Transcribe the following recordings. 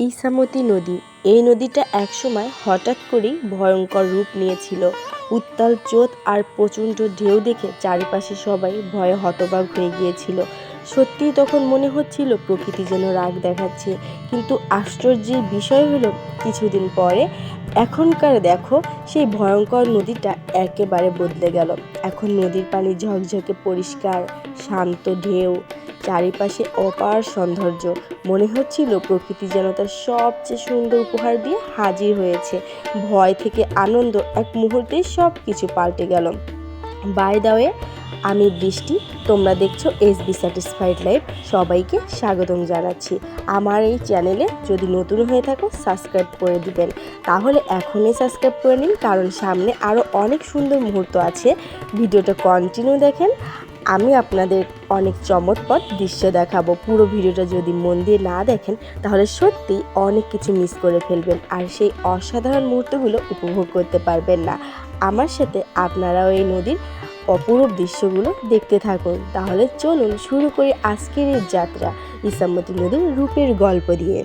ইসামতি নদী। এই নদীটা একসময় হঠাৎ করেই ভয়ঙ্কর রূপ নিয়েছিল। উত্তাল চোত আর প্রচণ্ড ঢেউ দেখে চারিপাশে সবাই ভয়ে হতবাক হয়ে গিয়েছিল। সত্যিই তখন মনে হচ্ছিল প্রকৃতি যেন রাগ দেখাচ্ছে। কিন্তু আশ্চর্যের বিষয় হলো, কিছুদিন পরে এখনকার দেখো, সেই ভয়ঙ্কর নদীটা একেবারে বদলে গেল। এখন নদীর পানি ঝকঝকে পরিষ্কার, শান্ত ঢেউ। চারিপাশে অপার সৌন্দর্য। মনে হচ্ছিল প্রকৃতি যেন তার সবচেয়ে সুন্দর উপহার দিয়ে হাজির হয়েছে। ভয় থেকে আনন্দ এক মুহূর্তে সব কিছু পাল্টে গেল। বাই দাওয়ে আমি বৃষ্টি। তোমরা দেখছ এস বি স্যাটিসফাইড লাইফ সবাইকে স্বাগতম জানাচ্ছি। আমার এই চ্যানেলে যদি নতুন হয়ে থাকো, সাবস্ক্রাইব করে দিবেন। তাহলে এখনই সাবস্ক্রাইব করে নিন, কারণ সামনে আরও অনেক সুন্দর মুহূর্ত আছে। ভিডিওটা কন্টিনিউ দেখেন। আমি আপনাদের অনেক চমৎপদ দৃশ্য দেখাবো। পুরো ভিডিওটা যদি মন দিয়ে না দেখেন, তাহলে সত্যি অনেক কিছু মিস করে ফেলবেন আর সেই অসাধারণ মুহূর্তগুলো উপভোগ করতে পারবেন না। আমার সাথে আপনারাও এই নদীর অপরূপ দৃশ্যগুলো দেখতে থাকুন। তাহলে চলুন শুরু করি আজকের এই যাত্রা, ইসামতি নদীর রূপের গল্প দিয়ে।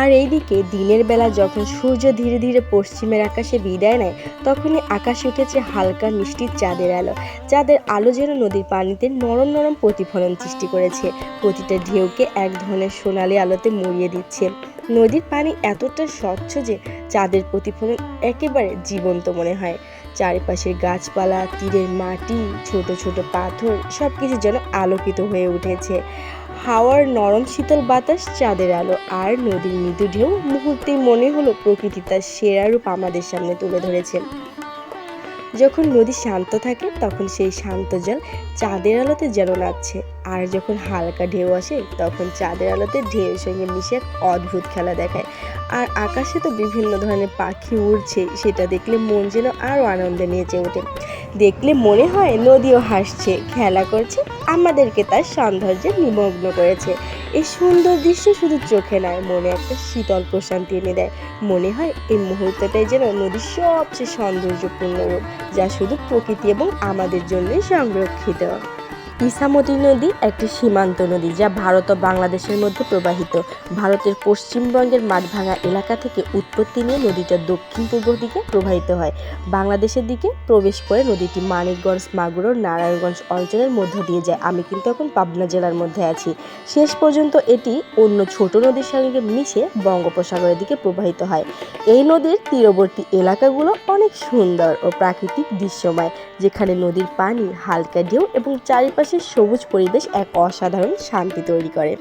আর এইদিকে দিনের বেলা যখন সূর্য ধীরে ধীরে পশ্চিমের আকাশে বিদায় নেয়, তখনই আকাশে উঠেছে হালকা মিষ্টি চাঁদের আলো। চাঁদের আলো যেন নদীর পানিতে নরম নরম প্রতিফলন সৃষ্টি করেছে। প্রতিটা ঢেউকে এক ধরনের সোনালি আলোতে মুড়িয়ে দিচ্ছে। নদীর পানি এতটা স্বচ্ছ যে চাঁদের প্রতিফলন একেবারে জীবন্ত মনে হয়। চারিপাশের গাছপালা, তীরের মাটি, ছোট ছোট পাথর সব কিছু যেন আলোকিত হয়ে উঠেছে। হাওয়ার নরম শীতল বাতাস চাঁদের আলো আর নদীর মৃদু ঢেউ মুহূর্তেই মনে হলো প্রকৃতি তার সেরা রূপ আমাদের সামনে তুলে ধরেছে। যখন নদী শান্ত থাকে, তখন সেই শান্ত জল চাঁদের আলোতে যেন নাচছে। আর যখন হালকা ঢেউ আসে, তখন চাঁদের আলোতে ঢেউয়ের সঙ্গে মিশে এক অদ্ভুত খেলা দেখায়। আর আকাশে তো বিভিন্ন ধরনের পাখি উড়ছে, সেটা দেখলে মন যেন আরও আনন্দে নেচে ওঠে। দেখলে মনে হয় নদীও হাসছে। খেলা করছে, আমাদেরকে তার সৌন্দর্যে নিমগ্ন করেছে। এই সুন্দর দৃশ্য শুধু চোখে নয়, মনে একটা শীতল প্রশান্তি এনে দেয়। মনে হয় এই মুহূর্তটাই যেন নদীর সবচেয়ে সৌন্দর্যপূর্ণ রূপ, যা শুধু প্রকৃতি এবং আমাদের জন্যই সংরক্ষিত। ইসামতি নদী একটি সীমান্ত নদী যা ভারত ও বাংলাদেশের মধ্যে প্রবাহিত। ভারতের পশ্চিমবঙ্গের মাঠভাঙা এলাকা থেকে উৎপত্তি নিয়ে নদীটা দক্ষিণ পূর্ব দিকে প্রবাহিত হয়। বাংলাদেশের দিকে প্রবেশ করে নদীটি মানিকগঞ্জ, মাগুর, নারায়ণগঞ্জ অঞ্চলের মধ্য দিয়ে যায়। আমি কিন্তু এখন পাবনা জেলার মধ্যে আছি। শেষ পর্যন্ত এটি অন্য ছোট নদীর সঙ্গে মিশে বঙ্গোপসাগরের দিকে প্রবাহিত হয়। এই নদীর তীরবর্তী এলাকাগুলো অনেক সুন্দর ও প্রাকৃতিক দৃশ্যময়, যেখানে নদীর পানি, হালকা ঢেউ এবং চারিপাশে সবুজ পরিবেশ এক অসাধারণ শান্তি তৈরি করে।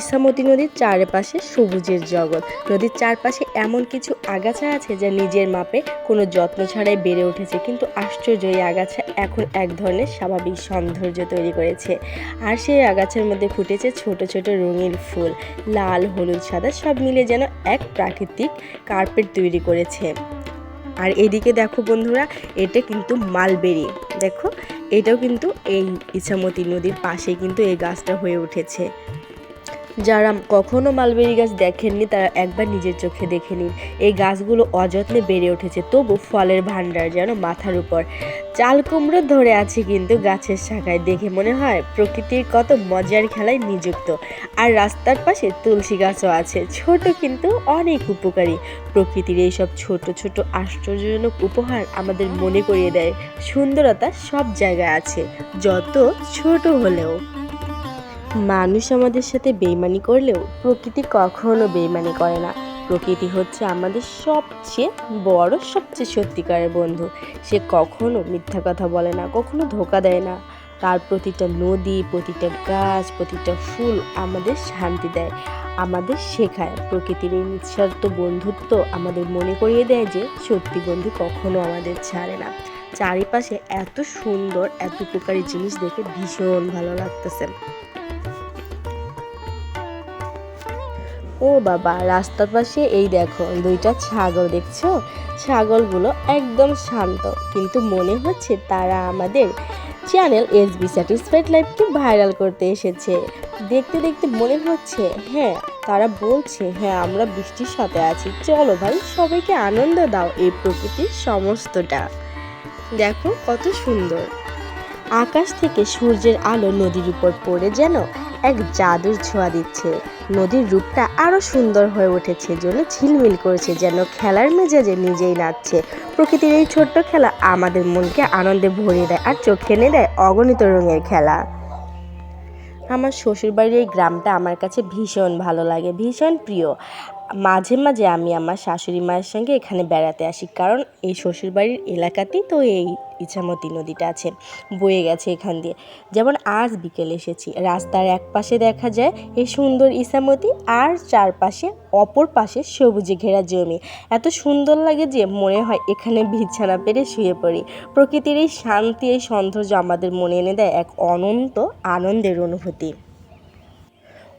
ইসামতি নদীর চারপাশে সবুজের জগৎ। নদীর চারপাশে এমন কিছু আগাছা আছে যা নিজের মাপে কোনো যত্ন ছাড়াই বেড়ে উঠেছে, কিন্তু আশ্চর্য এই আগাছা এখন এক ধরনের স্বাভাবিক সৌন্দর্য তৈরি করেছে। আর সেই আগাছার মধ্যে ফুটেছে ছোট ছোট রঙিন ফুল। লাল, হলুদ, সাদা সব মিলে যেন এক প্রাকৃতিক কার্পেট তৈরি করেছে। আর এদিকে দেখো বন্ধুরা, এটা কিন্তু মালবেরি। দেখো এটাও কিন্তু এই ইছামতি নদীর পাশে কিন্তু এই গাছটা হয়ে উঠেছে। যারা কখনো মালবেরি গাছ দেখেননি, তারা একবার নিজের চোখে দেখে নিন। এই গাছগুলো অযত্নে বেড়ে উঠেছে, তবু ফলের ভাণ্ডার যেন মাথার উপর। চাল কুমড়ো ধরে আছে কিন্তু গাছের শাখায়, দেখে মনে হয় প্রকৃতির কত মজার খেলায় নিযুক্ত। আর রাস্তার পাশে তুলসী গাছও আছে, ছোট কিন্তু অনেক উপকারী। প্রকৃতির এইসব ছোট ছোট আশ্চর্যজনক উপহার আমাদের মনে করিয়ে দেয়, সুন্দরতা সব জায়গায় আছে, যত ছোট হলেও। মানুষ আমাদের সাথে বেইমানি করলেও প্রকৃতি কখনো বেইমানি করে না। প্রকৃতি হচ্ছে আমাদের সবচেয়ে বড়, সবচেয়ে সত্যিকারের বন্ধু। সে কখনো মিথ্যা কথা বলে না, কখনো ধোকা দেয় না। তার প্রতিটা নদী, প্রতিটা গাছ, প্রতিটা ফুল আমাদের শান্তি দেয়, আমাদের শেখায়। প্রকৃতির এই নিঃস্বার্থ বন্ধুত্ব আমাদের মনে করিয়ে দেয় যে সত্যি বন্ধু কখনো আমাদের ছাড়ে না। চারিপাশে এত সুন্দর, এত উপকারী জিনিস দেখে ভীষণ ভালো লাগতেছে। ও বাবা, রাস্তার পাশে এই দেখো, দুইটা ছাগল দেখছ? ছাগলগুলো একদম শান্ত, কিন্তু মনে হচ্ছে তারা আমাদের চ্যানেল এস বি স্যাটিসফাইড লাইফকে ভাইরাল করতে এসেছে। দেখতে দেখতে মনে হচ্ছে হ্যাঁ তারা বলছে হ্যাঁ আমরা বৃষ্টির সাথে আছি। চলো ভাই, সবাইকে আনন্দ দাও এই প্রকৃতির সমস্তটা। দেখো কত সুন্দর। আকাশ থেকে সূর্যের আলো নদীর উপর পড়ে যেন এক জাদুর ছোঁয়া দিচ্ছে। নদীর রূপটা আরও সুন্দর হয়ে উঠেছে জন্য ঝিলমিল করেছে যেন খেলার মেজাজে নিজেই নাচছে। প্রকৃতির এই ছোট্ট খেলা আমাদের মনকে আনন্দে ভরিয়ে দেয় আর চোখে এনে দেয় অগণিত রঙের খেলা। আমার শ্বশুরবাড়ির এই গ্রামটা আমার কাছে ভীষণ ভালো লাগে, ভীষণ প্রিয়। মাঝে মাঝে আমি আমার শাশুড়ি মায়ের সঙ্গে এখানে বেড়াতে আসি। কারণ এই শ্বশুরবাড়ির এলাকাতেই তো এই ইছামতি নদীটা আছে, বয়ে গেছে এখান দিয়ে। যেমন আজ বিকেল এসেছি, রাস্তার এক পাশে দেখা যায় এই সুন্দর ইছামতি আর চারপাশে অপর পাশে সবুজে ঘেরা জমি। এত সুন্দর লাগে যে মনে হয় এখানে বিছানা পেরে শুয়ে পড়ি। প্রকৃতির এই শান্তি, এই সৌন্দর্য আমাদের মনে এনে দেয় এক অনন্ত আনন্দের অনুভূতি।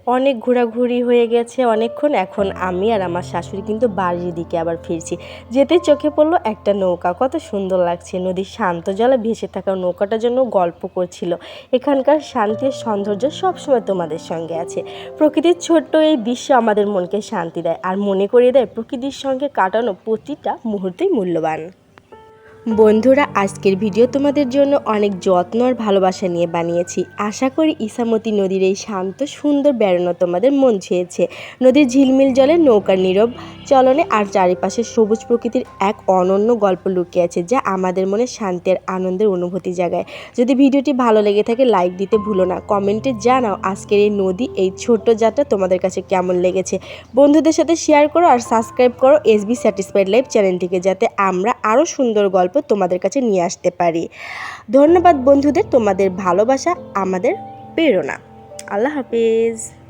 অনেক ঘোরাঘুরি হয়ে গেছে, অনেকক্ষণ এখন আমি আর আমার শাশুড়ি কিন্তু বাড়ির দিকে আবার ফিরছি। যেতে চোখে পড়ল একটা নৌকা, কত সুন্দর লাগছে। নদীর শান্ত জলে ভেসে থাকা নৌকাটার জন্য গল্প করছিল। এখানকার শান্তির সৌন্দর্য সবসময় তোমাদের সঙ্গে আছে। প্রকৃতির ছোট্ট এই দৃশ্য আমাদের মনকে শান্তি দেয় আর মনে করিয়ে দেয় প্রকৃতির সঙ্গে কাটানো প্রতিটা মুহূর্তেই মূল্যবান। বন্ধুরা, আজকের ভিডিও তোমাদের জন্য অনেক যত্ন আর ভালোবাসা নিয়ে বানিয়েছি। আশা করি ইসামতি নদীর এই শান্ত, সুন্দর বেড়ানো তোমাদের মন ছুঁয়েছে। নদীর ঝিলমিল জলে নৌকার নীরব চলনে আর চারিপাশে সবুজ প্রকৃতির এক অনন্য গল্প লুকিয়ে আছে, যা আমাদের মনে শান্তি আর আনন্দের অনুভূতি জাগায়। যদি ভিডিওটি ভালো লেগে থাকে, লাইক দিতে ভুলো না। কমেন্টে জানাও আজকের এই নদী, এই ছোট্ট যাত্রা তোমাদের কাছে কেমন লেগেছে। বন্ধুদের সাথে শেয়ার করো আর সাবস্ক্রাইব করো এসবি স্যাটিসফাইড লাইফ চ্যানেলটিকে, যাতে আমরা আরও সুন্দর গল্প তোমাদের কাছে নিয়ে আসতে পারি। ধন্যবাদ বন্ধুদের তোমাদের ভালোবাসা আমাদের প্রেরণা। আল্লাহ হাফিজ।